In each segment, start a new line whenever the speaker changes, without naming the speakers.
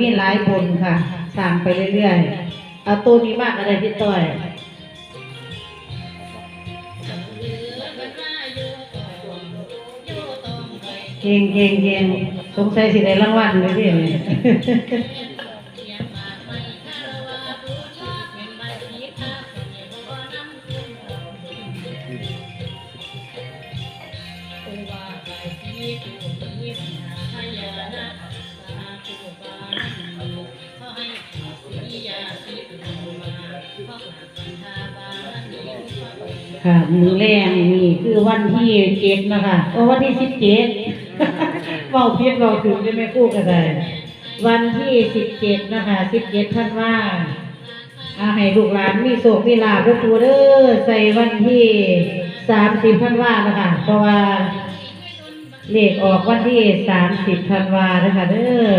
มีหลายบนค่ะสร้างไปเรื่อยๆเอาตัวนี้มากอะไรพี่ต้อยเก่งเก่งเก่งสงสัยสิได้รางวัลเลยพี่ ค่ะมือแรงนี่คือวันที่เจ็ดนะคะโอ้วันที่สิบเจ็ดเว้าเพียบเว้าถึงจะไม่คู่กันได้วันที่สิบเจ็ดนะคะสิบเจ็ดท่านว่าอาให้ลูกหลานมีโศกมีลาภตัวเด้อใส่วันที่สามสิบท่านว่านะคะเพราะว่าเลขออกวันที่สามสิบธันวานะคะเด้อ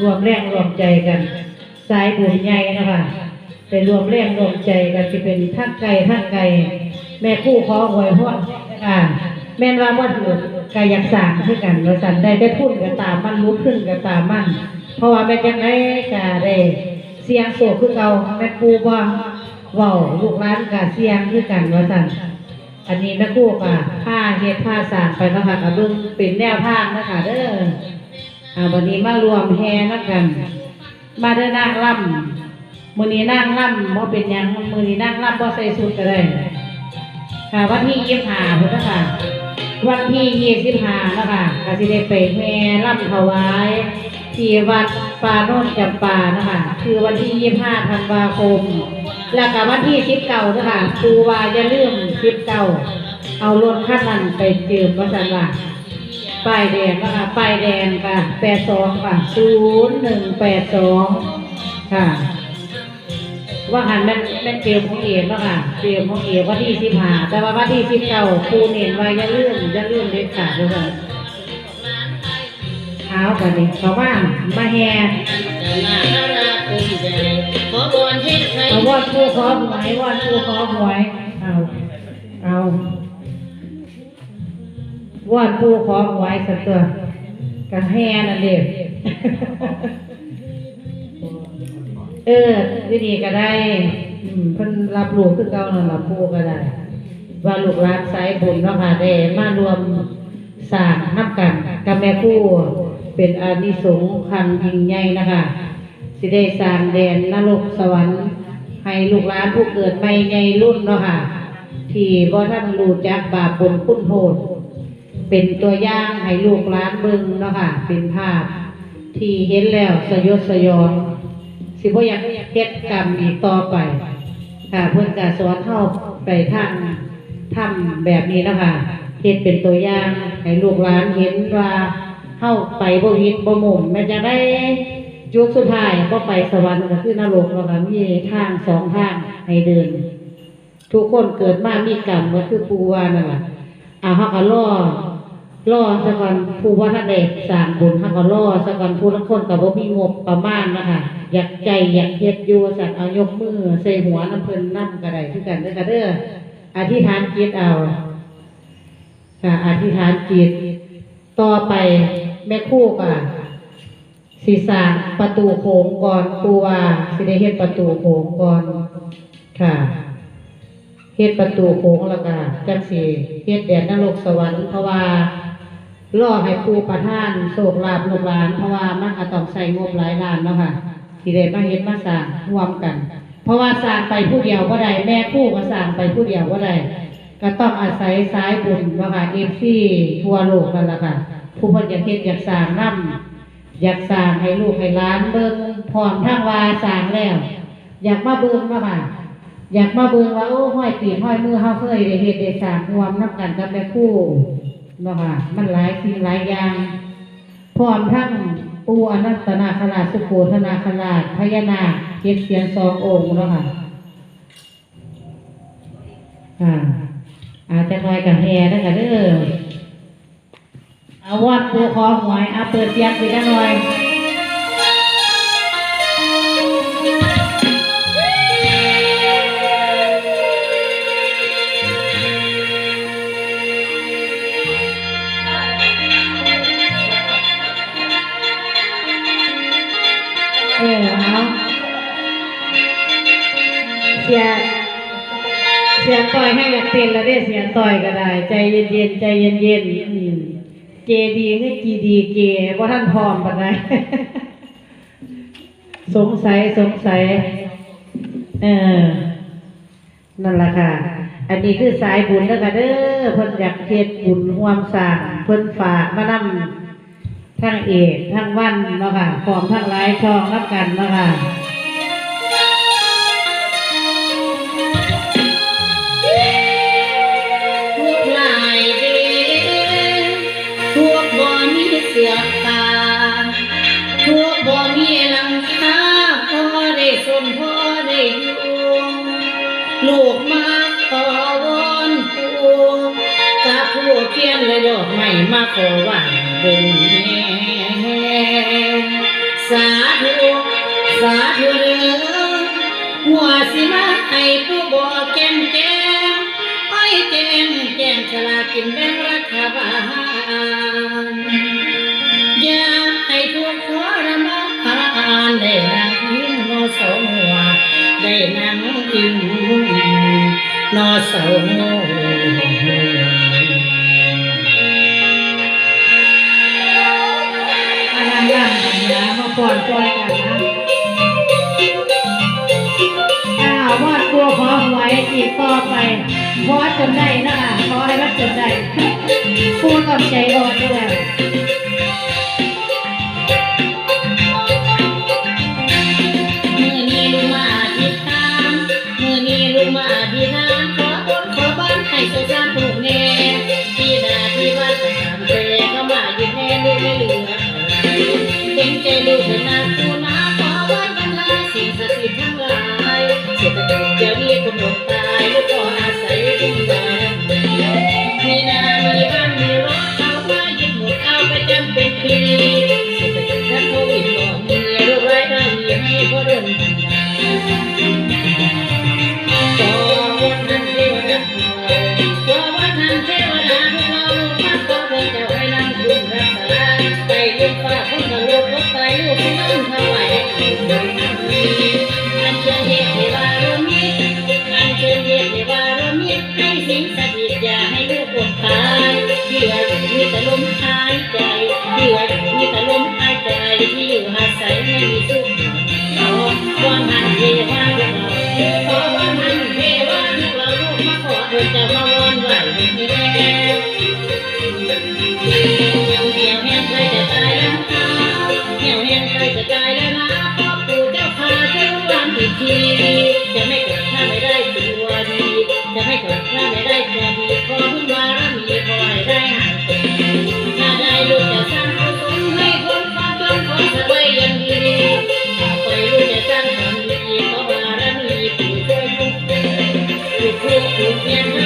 รวมแรงรวมใจกัน สายบุญใหญ่นะคะไปรวมแรงรวมใจกันจะเป็นท่านไกลท่านไกล แม่คู่ขอหวยพวกอ่าแม่นว่าบ่ถือกายอยากสั่งคือกันว่าสันได้แต่พูดก็ตามมันรู้ขึ้นก็ตามมัน เพราะว่าแม่จังไดก็ได้เสียงโศกคือเก่าแม่ครูบ่เว้าลูกหลานก็เสียงคือกันว่าสันอันนี้แม่ครูก็ผ้าเฮ็ดผ้าสางไปนะคะก็เบิ่งเป็นแนวทานะคะเด้ออ่าวันนี้มารวมแห่นักกัน มาเด้อนางล่ำมือนี้นางล่ำบ่เป็นยังมือนี้นางล่ำบ่ใส่ชุดก็ได้ ค่ะวันที่ยี่สิบห้าพุทธค่ะ วันที่ยี่สิบห้าแล้วค่ะก็สิได้ไปแห่ร่ำถวายที่วัดปาโนนจำปานะคะคือวันที่ยี่ห้าธันวาคม แล้วก็วันที่สิบเก้านะคะครูวาอย่าลืมสิบเก้าเอารถคันนั้นไปเจิมวัสันว่าป้ายแดงนะคะป้ายแดงค่ะแปดสองค่ะศูนย์หนึ่งแปดสองค่ะ ว่าหันแม่นแม่นเกลียวของเอกแล้วค่ะเกลียวของเอกวันที่สิบห้าแต่ว่าวันที่สิบเก้าครูเน้นว่าอย่าลืมอย่าลืมเด็ดขาดเลยค่ะเท้ากันนี่เขาะว่ามาแห่
ขอบอนให้ใคร
เอาวอดผู้ขอหวยวอดผู้ขอหวยเอาเอาวอดผู้ขอหวยสักตัวกันแห่นั่นเด็ก เออวิธีก็ได้เพิ่นรับรู้คือเก่านั่นล่ะผู้ก็ได้ ว่าลูกหลานสายบุญเนาะค่ะได้มารวมสร้างนับกันกับแม่คู่เป็นอานิสงส์คันยิ่งใหญ่นะคะสิได้สร้างแดนนรกสวรรค์ ให้ลูกหลานผู้เกิดใหม่ในรุ่นเนาะค่ะที่บ่ท่านรู้จักบาปบุญคุณโทษเป็นตัวอย่างให้ลูกหลานเบิ่งเนาะค่ะเป็นภาพที่เห็นแล้วสยดสยอง สิบ่อยากเฮ็ดกรรมอีกต่อไปค่ะเพิ่อนก็สอนเฮาไปทางทำแบบนี้แล้วค่ะเฮ็ดเป็นตัวอย่างให้ลูกหลานเห็นว่าเฮาไปบ่ผิดบ่หม่มแม้จะได้จุดสุดท้ายบ่ไปสวรรค์ก็คือนรกแล้วค่ะมีทางสองทางให้เดิน ทุกคนเกิดมามีกรรมก็คือปูวานั่นล่ะอาฮาก็รอรอซะก่อนผู้ว่าท่านได้สร้างบุญเฮาก็รอซะก่อนผู้ลางคนก็บ่มีงบประมาณนะคะ อยากใจอยากเฮ็ดอยู่สั่นเอายกมือใส่หัวน้ำเพิ่นนำก็ได้คือกันเด้อค่ะเด้ออธิษฐานจิตเอาค่ะอธิษฐานจิต ต่อไปแม่คู่ก็สิสร้างประตูโขงก่อนปูว่าสิได้เฮ็ดประตูโขงก่อนค่ะเฮ็ดประตูโค้งแล้วก็จังสิเฮ็ดแดนนรกสวรรค์เพราะว่ารอให้ครูประท่านโศกลาบลูกหลานเพราะว่ามันก็ต้องใช้งบหลายล้านเนาะค่ะ ที่ได้มาเฮ็ดมาสร้างร่วมกัน เพราะว่าสร้างไปผู้เดียวบ่ได้แม่ครูก็สร้างไปผู้เดียวบ่ได้ก็ต้องอาศัยสายบุญเนาะค่ะ FC ทั่วโลกนั่นละค่ะ ผู้เพิ่นอยากเฮ็ดอยากสร้างน้ำอยากสร้างให้ลูกให้หลานเบิ่งพร้อมทั้งวาสร้างแล้ว อยากมาเบิ่งนาะค่ะอยากมาเบิ่งว่าโอ้ห้อยตีห้อยมือเฮาเคยได้เฮ็ดได้สร้างรวมนับกันกับแม่ครูเนาะค่ะมันหลายสิ่งหลายอย่างพร้อมทั้ง ปูอนัตนาคราชสุโขธนาคราชพญานาคเก็บเสียงสององค์แล้วค่ะอ่าอาจจะน้อยกับแฮเด้อค่ะเด้อเอาวัดปูคอหวยเอาเปิดเสียงไปกันหน่อย ใจเย็นเย็นใจเย็นเย็นเกดีให้กีดีเกว่าท่านพร้อมปะไงสงสัยสงสัย เออ นั่นแหละค่ะ อันนี้คือสายบุญแล้วกันเด้อเพิ่นอยากเฮ็ดบุญห่วมสางเพิ่นฝากมานำทั้งเอกทั้งวันเนาะค่ะพร้อมทั้งหลายช่องรับกันเนาะค่ะ
กมาขอวอนปู่กับผู้เขียนและดอกไม้มาขอหวานเบิ่งแน่สาธุสาธุเด้อหัวสิมาให้ผู้บอกแก้มแก้มอ้แก้มแก้มฉลากินแบ่งรัฐบาลอย่าให้ผู้ข์ทรมานได้นางพิมโนสมหัวได้นางพิม นอเสา
เะรอย่างนี้มาปล่อยปล่อยกันนะอ้าววาดตัวพร้อหวยอีกต่อไปขอจนได้นะคะขอให้วาดจนได้พูดกับใจอ่อนด้วย
Africa, Thank you.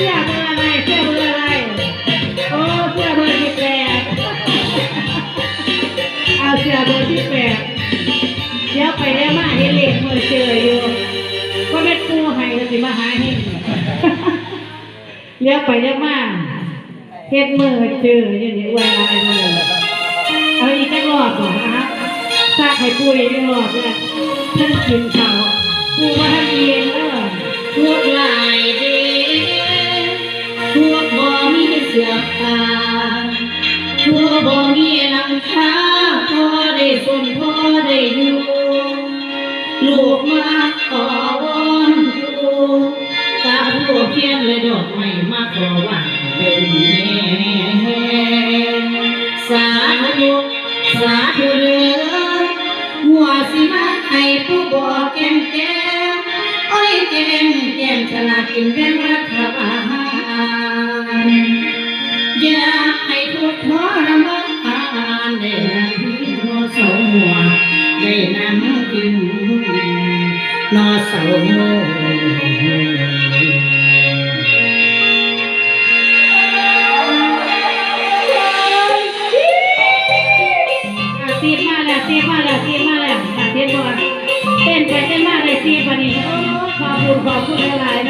สื้เบอร์อะเสื้บอร์อะโอ้เสื้อเบอร์ที่เอาเสื้อเบร์ที่เดี๋ยไปแล้วมาให้เลขมือเจออ
ยู่
ก็เป็นปูให้ก็สิมาหาให้เลี้
ยวไปเลี้ยวมาเฮ็ดมือเจออยู่นี่อวยอะไรเลยเอาอีกแค่รอบก่อนนะครัากให้ปูอีกแค่รอบเลยท่านกินข้าวปูว่าท่านเย็นเออ
พูดลา ข้าพ่อได้สนพ่อได้อยู่ลูกมาขอวอนอยู่ตาผู้เพียนเลยดอกไม้มาขอวันเป็นแม่สาธุสาธุเด้อหัวสิมาให้ผู้บอกแก้มแก้มอ้อยแก้มแก้มฉลากินแก่งรัฐบา เาเมื่
มาแล้วซีมาแล้วซีมาแล้วเห็นบ่เต้นไปเต้นมาเลยซีบันนี้ขอบคุณขอบคุณหลายๆ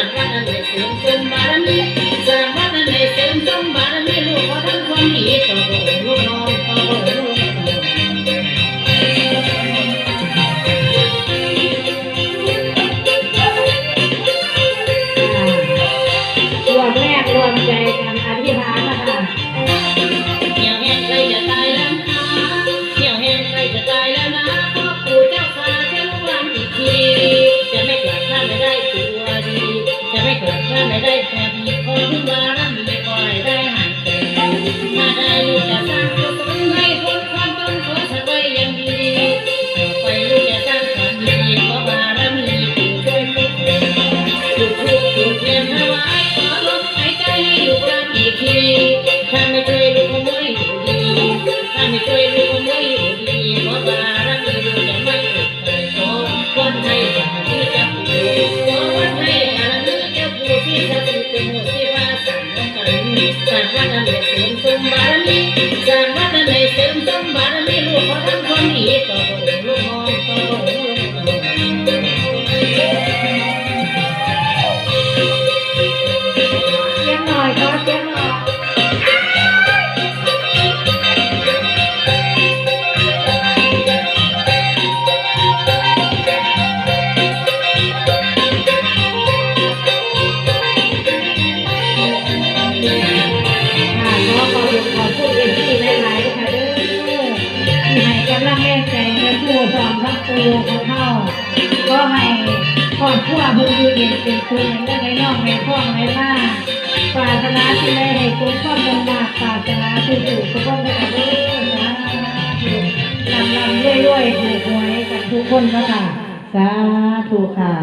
மனம் மறந்து நினைத்த สร้างวัดอะไรเสริมสมบารมีสร้างวัดอะไรเสริมสมบารมีลูกขอทำความดีต่อ สอนพรัก
รู
ของเฮาก็ให้คอดครัวเพิ่นอ
ยู่เย็นเป็นสุขได้ได้ย่องได้พ้องไบ้าาปรารถนาที่ไม่ให้คงความมุ่งมากปรารถนาที่สุขก็ต้องได้เด้อนะลำลำรวยๆถูหวยกับทุกคนเนะค่ะสาธุค่ะ